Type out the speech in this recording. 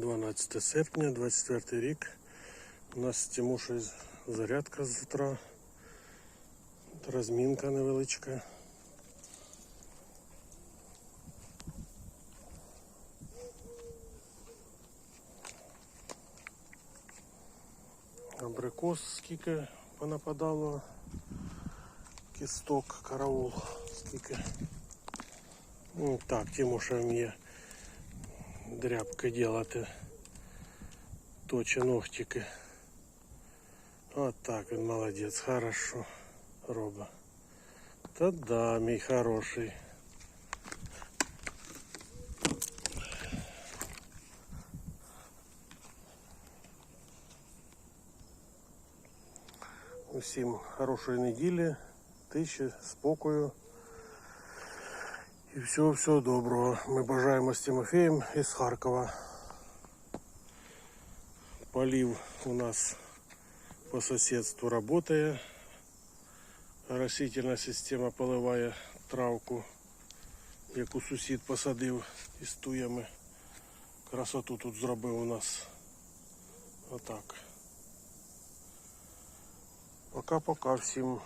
12 серпня, 24 рік. У нас з Тимошею зарядка з утра. Розмінка невеличка. Абрикос скільки понападало. Кісток, караул, скільки. Ну так, Тимоша вміє дрябки делати. Точе ногтики. От так він молодець, хорошо робить. Та да, мій хороший. Усім хорошої неділі, тиші, спокою. І всього всього доброго. Ми бажаємо з Тимофеєм із Харкова. Полив у нас по соседству работает. Растительная система поливає травку, яку сусід посадив із туями. Красоту тут зробив у нас. Отак. Пока-пока всім.